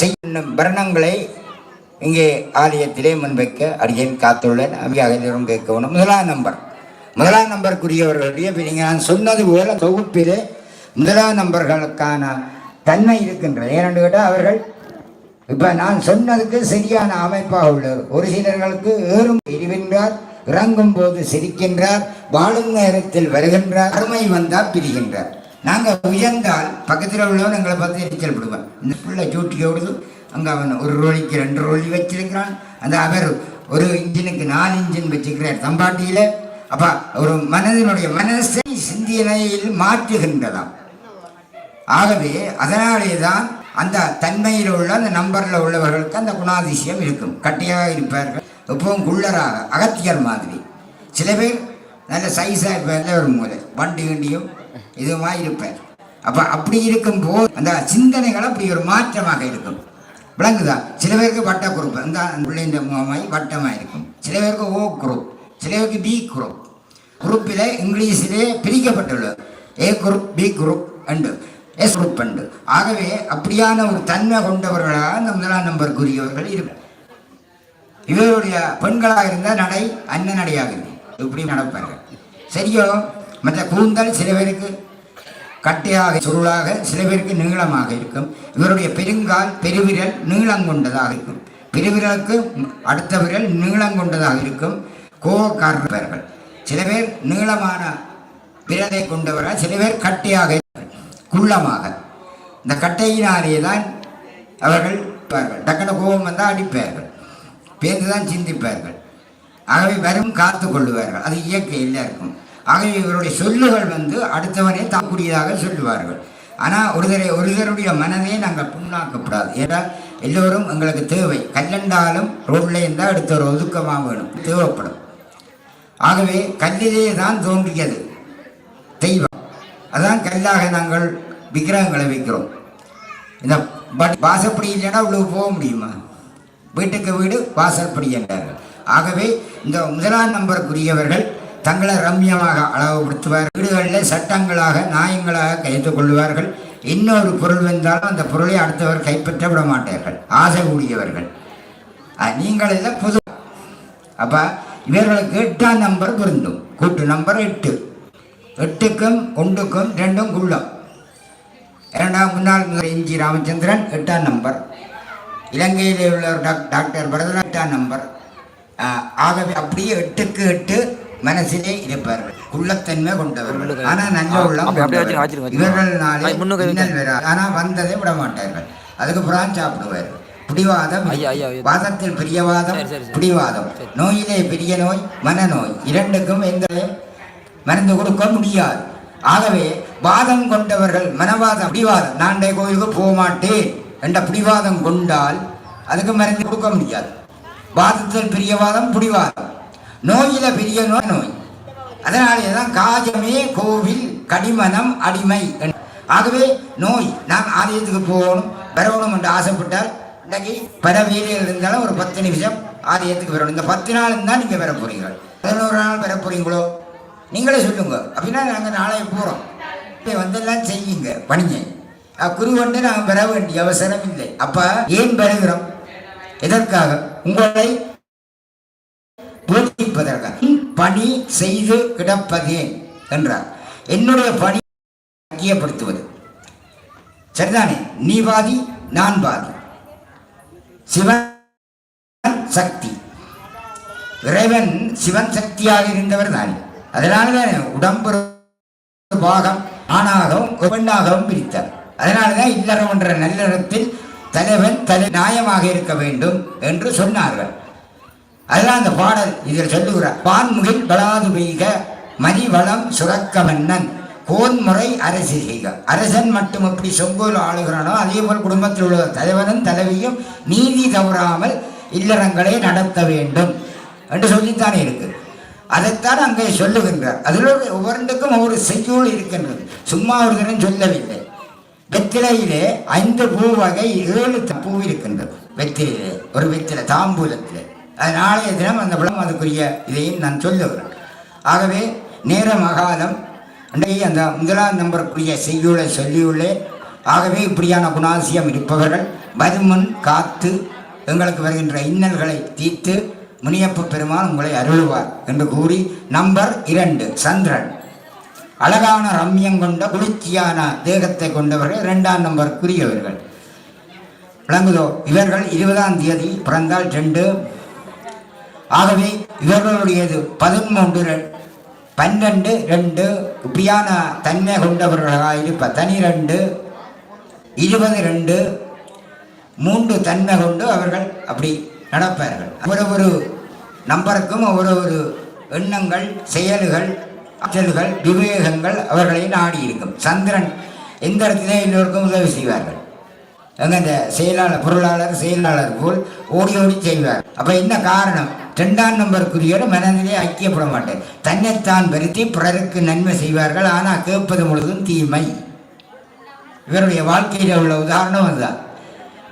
செய்யும் வர்ணங்களை இங்கே ஆலயத்திலே முன்வைக்க அடியேன் காத்துள்ளேன். அவையாக கேட்கணும் முதலாம் நம்பர். முதலாம் நம்பருக்குரியவர்களுடைய நீங்கள் நான் சொன்னது போல தொகுப்பிலே முதலாம் நம்பர்களுக்கான தன்மை இருக்கின்றது. ஏனென்று கேட்டால் அவர்கள் இப்போ நான் சொன்னதுக்கு சரியான அமைப்பாக உள்ளது. ஒரு சிலர்களுக்கு ஏறும் பிரிவென்றார் இறங்கும் போது சிரிக்கின்றார் வாழும் நேரத்தில் வருகின்றார் அருமை வந்தால் பிரிகின்றார். நாங்கள் உயர்ந்தால் பக்கத்தில் உள்ளவன் எங்களை பார்த்து எரிச்சல் விடுவேன் இந்த பிள்ளை சூட்டி ஓடுது. அங்கே அவன் ஒரு ரோலிக்கு ரெண்டு ரோலி வச்சிருக்கிறான். அந்த அவர் ஒரு இன்ஜினுக்கு நாலு இன்ஜின் வச்சுக்கிறார் தம்பாட்டியில். அப்போ ஒரு மனதினுடைய மனசை சிந்திய நிலையில் மாற்றுகின்றதாம். ஆகவே அதனாலே தான் அந்த தன்மையில் உள்ள அந்த நம்பரில் உள்ளவர்களுக்கு அந்த குணாதிசயம் இருக்கும். கட்டியாக இருப்பார்கள். எப்பவும் குள்ளராக அகத்தியர் மாதிரி. சில பேர் நல்ல சைஸாக இருப்பார்கள் ஒரு மூலை. வண்டி வண்டியும் இதுமாய் இருப்பார் அப்போ அப்படி இருக்கும்போது அந்த சிந்தனைகள் அப்படி ஒரு மாற்றமாக இருக்கும். விளங்குதா? சில பேருக்கு வட்ட குரூப் அந்த பிள்ளைங்க முகமாய் வட்டமாக இருக்கும் சில பேருக்கு ஓ குரூப் சில பேருக்கு பி குரூப் குரூப்பில் இங்கிலீஷிலே பிரிக்கப்பட்டுள்ளது. A group B group and S group and ஆகவே அப்படியான ஒரு தன்மை கொண்டவர்களாக அந்த முதலாம் நம்பருக்குரியவர்கள் இருப்பார். இவருடைய பெண்களாக இருந்தால் நடை அன்ன நடையாக இருக்கும். இப்படி நடப்பார்கள். சரியோ? மற்ற கூந்தல் சில பேருக்கு கட்டையாக சுருளாக சில பேருக்கு நீளமாக இருக்கும். இவருடைய பெருங்கால் பெருவிரல் நீளம் கொண்டதாக இருக்கும். பெருவிரலுக்கு அடுத்த விரல் நீளம் கொண்டதாக இருக்கும். கோவக்காரர்கள். சில பேர் நீளமான விரலை கொண்டவர்கள் சில பேர் கட்டையாக குள்ளமாக. இந்த கட்டையினாலே தான் அவர்கள் இருப்பார்கள். டக்குனு கோபம் வந்தால் அடிப்பார்கள். பேர்ந்து தான் சிந்திப்பார்கள். ஆகவே வரும் காத்து கொள்ளுவார்கள். அது இயற்கை எல்லாருக்கும் ஆகவே இவருடைய சொல்லுகள் வந்து அடுத்தவனே தாக்கூடியதாக சொல்லுவார்கள். ஆனால் ஒருதரை ஒருதருடைய மனதை நாங்கள் புண்ணாக்கப்படாது. ஏன்னா எல்லோரும் எங்களுக்கு தேவை. கல்லண்டாலும் ரோட்ல இருந்தால் அடுத்த ஒரு ஒதுக்கமாக வேணும். தேவைப்படும். ஆகவே கல்லிலே தான் தோன்றியது தெய்வம். அதான் கல்லாக நாங்கள் விக்கிரகங்களை வைக்கிறோம். இந்த பட் வாசப்படி இல்லைன்னா உள்ளே போக முடியுமா? வீட்டுக்கு வீடு வாசற்படி என்றார்கள். ஆகவே இந்த முதலாம் நம்பருக்குரியவர்கள் தங்களை ரம்யமாக அளவுபடுத்துவார். வீடுகளில் சட்டங்களாக நியாயங்களாக கைத்துக் கொள்வார்கள் இன்னொரு பொருள் வந்தாலும் அந்த பொருளை அடுத்தவர் கைப்பற்ற விட மாட்டார்கள். ஆசை கூடியவர்கள். நீங்கள் எல்லாம் புது அப்போ இவர்களுக்கு எட்டாம் நம்பர் பொருந்தும். கூட்டு நம்பர் எட்டு. எட்டுக்கும் ஒன்றுக்கும் ரெண்டும் குள்ளம். இரண்டாம் முன்னாள் முதல் இஞ்சி ராமச்சந்திரன் எட்டாம் நம்பர் இலங்கையில் உள்ள ஒரு டாக்- டாக்டர் பரதரா எட்டாம் நம்பர் ஆகவே அப்படியே எட்டுக்கு எட்டு மனசிலே இருப்பார்கள். குள்ளத்தன்மை கொண்டவர்கள். ஆனா நல்ல உள்ளம். இவர்கள்னாலே. மின்னல் வராது. ஆனா வந்ததை விட மாட்டார்கள். அதுக்கு புறான் சாப்பிடுவார்கள் பிடிவாதம். வாதத்தில் பிரியவாதம். பிடிவாதம். நோயிலே பெரிய நோய் மனநோய். இரண்டுக்கும் எந்த மருந்து கொடுக்க முடியாது. ஆகவே வாதம் கொண்டவர்கள் மனவாதம் பிடிவாதம். இந்த கோயிலுக்கு போக மாட்டேன் என்ற பிடிவாதம் கொண்டால் அதுக்கு மருந்து கொடுக்க முடியாது. வாதத்தில் பெரிய வாதம் பிடிவாதம். நோயில பெரிய நோய் நோய். அதனாலே தான் காஜமே கோவில் கடிமனம் அடிமை என்று. ஆகவே நோய் நான் ஆலயத்துக்கு போகணும் வரணும் என்று ஆசைப்பட்டால் இன்றைக்கு பல வேலைகள் இருந்தாலும் ஒரு பத்து நிமிஷம் ஆலயத்துக்கு வரணும். இந்த பத்து நாள் தான் நீங்கள் வர போகிறீர்கள் பதினோரு நாள் வர போகிறீங்களோ நீங்களே சொல்லுங்க. அப்படின்னா நாங்கள் நாளை போகிறோம் இப்போ வந்தெல்லாம் செய்யுங்க பணிங்க. குரு வந்து நாங்கள் பெற வேண்டிய அவசரம் இல்லை. அப்போ ஏன் பெறுகிறோம் எதற்காக? உங்களை பணி செய்து கிடப்பதேன் என்றார். என்னுடைய பணி ஐக்கியப்படுத்துவது சரிதானே? நீ வாதி நான் வாதி சிவன் சக்தி. இறைவன் சிவன் சக்தியாக இருந்தவர் தானே. அதனால தானே உடம்பு பாகம் ஆணாகவும் பெண்ணாகவும் பிரித்தார். அதனாலதான் இல்லறம் என்ற நல்லறத்தில் தலைவன் தலை நியாயமாக இருக்க வேண்டும் என்று சொன்னார்கள். அதுதான் அந்த பாடல். இதில் சொல்லுகிறார் பான்முகில் பலாது பெய்க மதிவளம் சுரக்க மன்னன் கோன்முறை அரசு செய்க. அரசன் மட்டும் எப்படி சொங்கோல் ஆளுகிறானோ அதே போல் குடும்பத்தில் உள்ள தலைவனும் தலைவியும் நீதி தவறாமல் இல்லறங்களை நடத்த வேண்டும் என்று சொல்லித்தானே இருக்கு. அதைத்தான் அங்கே சொல்லுகின்றார். அதில் ஒரு ஒவ்வொன்றுக்கும் ஒவ்வொரு செய்யுள் இருக்கின்றது. சும்மா ஒரு சொல்லவில்லை. வெத்திலையிலே ஐந்து பூ வகை ஏழு பூ இருக்கின்றது. வெத்திலையிலே ஒரு வெத்திலை தாம்பூலத்திலே. நாளைய தினம் அந்த விளம் அதுக்குரிய இதையும் நான் சொல்லுகிறேன். ஆகவே நேர மகாலம் அன்றைக்கு அந்த முதலாம் நம்பருக்குரிய செய்யுளை சொல்லியுள்ளேன் ஆகவே இப்படியான குணாசியம் இருப்பவர்கள் வருமுன் காத்து எங்களுக்கு வருகின்ற இன்னல்களை தீர்த்து முனியப்ப பெருமான் உங்களை அருளுவார் என்று கூறி நம்பர் இரண்டு சந்திரன். அழகான ரம்யம் கொண்ட குளிர்ச்சியான தேகத்தை கொண்டவர்கள் இரண்டாம் நம்பருக்குரியவர்கள். விளங்குதோ இவர்கள் இருபதாம் தேதி பிறந்தால் ரெண்டு ஆகவே இவர்களுடையது பதிமூன்று ரெ- பன்னெண்டு ரெண்டு இப்படியான தன்மை கொண்டவர்களாக இருப்ப தனி ரெண்டு இருபது ரெண்டு மூன்று தன்மை கொண்டு அவர்கள் அப்படி நடப்பார்கள். ஒவ்வொரு நம்பருக்கும் ஒவ்வொரு எண்ணங்கள் செயல்கள் ஆற்றல்கள் விவேகங்கள் அவர்களை நாடி இருக்கும். சந்திரன் எந்த இடத்திலே எல்லோருக்கும் உதவி செய்வார்கள்? அந்த இந்த செயலாளர் பொருளாளர் செயலாளர் போல் ஓடி ஓடி செய்வார். அப்போ என்ன காரணம்? ரெண்டாம் நம்பருக்குரியோடு மனதிலே ஐக்கியப்பட மாட்டார். தன்னைத்தான் வருத்தி பிறருக்கு நன்மை செய்வார்கள் ஆனால் கேட்பது முழுவதும் தீமை. இவருடைய வாழ்க்கையில் உள்ள உதாரணம் அதுதான்.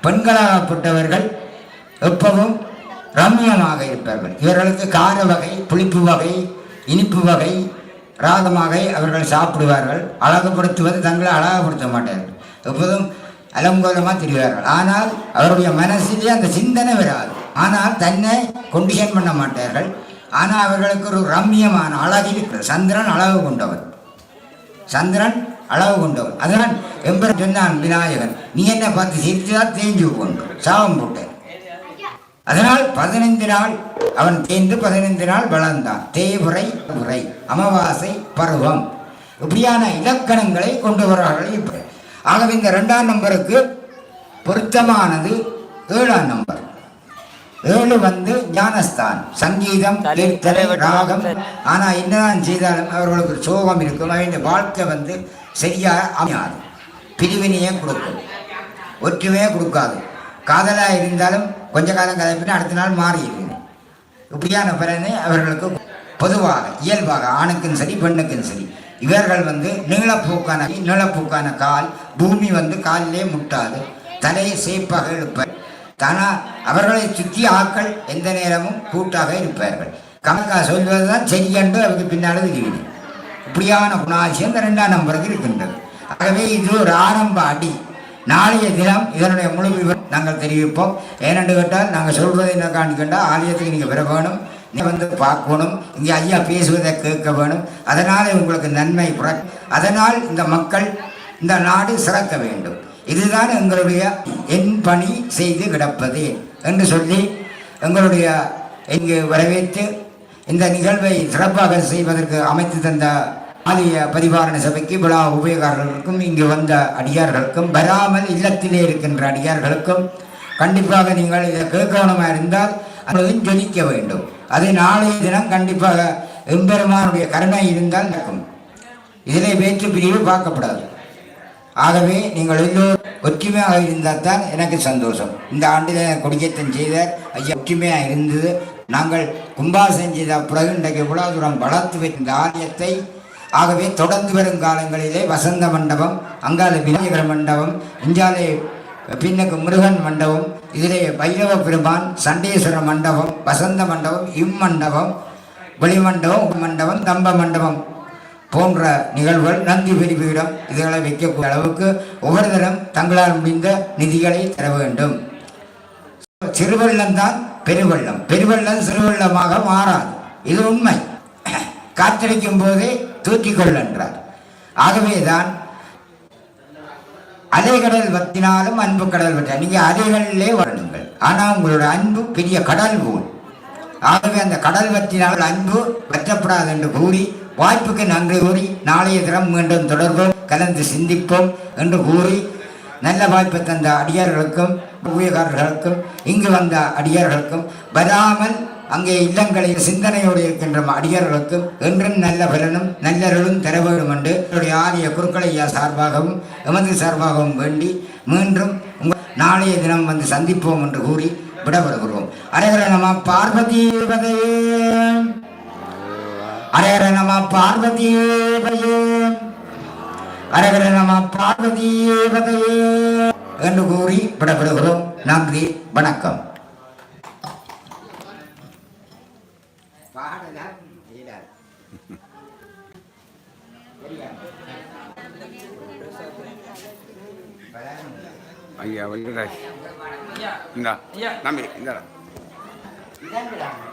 பெண்களாகப்பட்டவர்கள் எப்பவும் ரம்யமாக இருப்பார்கள். இவர்களுக்கு கார வகை புளிப்பு வகை இனிப்பு வகை ராகமாக அவர்கள் சாப்பிடுவார்கள். அழகுபடுத்துவது தங்களை அழகுபடுத்த மாட்டார்கள். எப்போதும் அலங்கோலமாக திரிவார்கள். ஆனால் அவருடைய மனசிலே அந்த சிந்தனை வராது. ஆனால் தன்னை கொண்டிஷன் பண்ண மாட்டார்கள். ஆனால் அவர்களுக்கு ஒரு ரம்யமான அழகு இருக்கிறது. சந்திரன் அளவு கொண்டவன். சந்திரன் அளவு கொண்டவன். அதனால் எம்பரம் சொன்னான் விநாயகன் நீ என்ன பார்த்து சிரித்துதான் தேஞ்சு கொண்டு சாபம் போட்டேன். அதனால் பதினைந்து நாள் அவன் தேய்ந்து பதினைந்து நாள் வளர்ந்தான். தேய்வுரை உரை அமாவாசை பருவம். இப்படியான இலக்கணங்களை கொண்டு வரார்கள் இப்போ ஆகவே இந்த ரெண்டாம் நம்பருக்கு பொருத்தமானது ஏழாம் நம்பர். ஏழு வந்து ஞானஸ்தான். சங்கீதம் கீர்த்தனை ராகம். ஆனா என்னதான் செய்தாலும் அவர்களுக்கு சோகம் இருக்கும். அவருடைய வாழ்க்கை வந்து சரியா அமையாது. பிரிவினையே கொடுக்கும். ஒற்றுமையே கொடுக்காது. காதலா இருந்தாலும் கொஞ்ச காலம் கதைப்பிட்டு அடுத்த நாள் மாறிடும் இப்படியான பலனை அவர்களுக்கு பொதுவாக இயல்பாக ஆணுக்கும் சரி பெண்ணுக்கும் சரி இவர்கள் வந்து நீளப்பூக்கான நீளப்பூக்கான கால் பூமி வந்து காலிலே முட்டாது. தலையை சேப்பாக இழுப்பர் தானா அவர்களை சுற்றி ஆட்கள் எந்த நேரமும் கூட்டாக இருப்பார்கள். கணக்கா சொல்வதுதான் சரியென்று அவருக்கு பின்னால் தெரியுது. இப்படியான குணாசியம் இந்த ரெண்டாம் நம்பருக்கு இருக்கின்றது. ஆகவே இது ஒரு ஆரம்ப அடி. நாளைய தினம் இதனுடைய முழு விவரம் நாங்கள் தெரிவிப்போம். ஏனென்று கேட்டால் நாங்கள் சொல்வதை என்ன காணிக்கண்டா ஆலயத்துக்கு நீங்கள் வர வேணும். வந்து பார்க்கணும் இங்கே ஐயா பேசுவதை கேட்க வேணும். அதனால் உங்களுக்கு நன்மை புற அதனால் இந்த மக்கள் இந்த நாடு சிறக்க வேண்டும். இதுதான் எங்களுடைய என் பணி செய்து கிடப்பது என்று சொல்லி எங்களுடைய இங்கு வரவேற்று இந்த நிகழ்வை சிறப்பாக செய்வதற்கு அமைத்து தந்த ஆலய பரிபாலன சபைக்கு விழா உபயோகாரர்களுக்கும் இங்கு வந்த அடியார்களுக்கும் வராமல் இல்லத்திலே இருக்கின்ற அடியார்களுக்கும் கண்டிப்பாக நீங்கள் இதை கேட்கணுமா இருந்தால் அதையும் ஜொலிக்க வேண்டும். அது நாளைய தினம் கண்டிப்பாக எம்பெருமானுடைய கருணை இருந்தால் நடக்கும். இதிலே வேற்று பிரிவு பார்க்கப்படாது. ஆகவே நீங்கள் எல்லோரும் ஒற்றுமையாக இருந்தால் தான் எனக்கு சந்தோஷம். இந்த ஆண்டில் கொடியேற்றம் செய்தார். ஐயா ஒற்றுமையாக இருந்தது. நாங்கள் கும்பாசனம் செய்த பிறகு இன்றைக்கு இவ்வளவு தூரம் வளர்த்து வைத்த ஆலயத்தை ஆகவே தொடர்ந்து வரும் காலங்களிலே வசந்த மண்டபம் அங்கால விநாயகர் மண்டபம் இஞ்சாலே பின்னுக்கு முருகன் மண்டபம் இதிலே பைரவ பெருமான் சண்டேஸ்வர மண்டபம் வசந்த மண்டபம் இம்மண்டபம் வெளிமண்டபம் மண்டபம் தம்ப மண்டபம் போன்ற நிகழ்வுகள் நந்தி பெருபீடம் இதுகளை வைக்கக்கூடிய அளவுக்கு ஒவ்வொரு தரம் தங்களால் முடிந்த நிதிகளை தர வேண்டும். சிறுவெள்ளம் தான் பெருவெள்ளம். பெருவெள்ளம் சிறுவெள்ளமாக மாறாது. இது உண்மை. காத்தடிக்கும் போதே தூற்றிக்கொள் என்றார். ஆகவேதான் அலைகடல் வத்தினாலும் அன்பு கடல் வற்ற. நீங்க அலைகளிலே வரணுங்கள் ஆனால் உங்களோட அன்பு பெரிய கடல் போல். ஆகவே அந்த கடல் வற்றினால் அன்பு வற்றப்படாது என்று கூறி வாய்ப்புக்கு நன்றி கூறி நாளைய தினம் மீண்டும் தொடர்போம் கலந்து சிந்திப்போம் என்று கூறி நல்ல வாய்ப்பை தந்த அடியார்களுக்கும் ஊழியக்காரர்களுக்கும் இங்கு வந்த அடியார்களுக்கும் வராமல் அங்கே இல்லங்களில் சிந்தனையோடு இருக்கின்ற அடியார்களுக்கும் என்றும் நல்ல பலனும் நல்லருளும் தர வேண்டும் என்று என்னுடைய ஆரிய குருக்களையா சார்பாகவும் எமது சார்பாகவும் வேண்டி மீண்டும் உங்கள் நாளைய தினம் வந்து சந்திப்போம் என்று கூறி விடப்படுகிறோம் அரகர நம பார்வதி பதையே நம பார்வதி பதையே நம பார்வதி என்று கூறி விடப்படுகிறோம் நன்றி வணக்கம். பாடலாம் இயலாது. ஐயா வந்து இந்தா நம்பி இந்தா இதான் விடாம.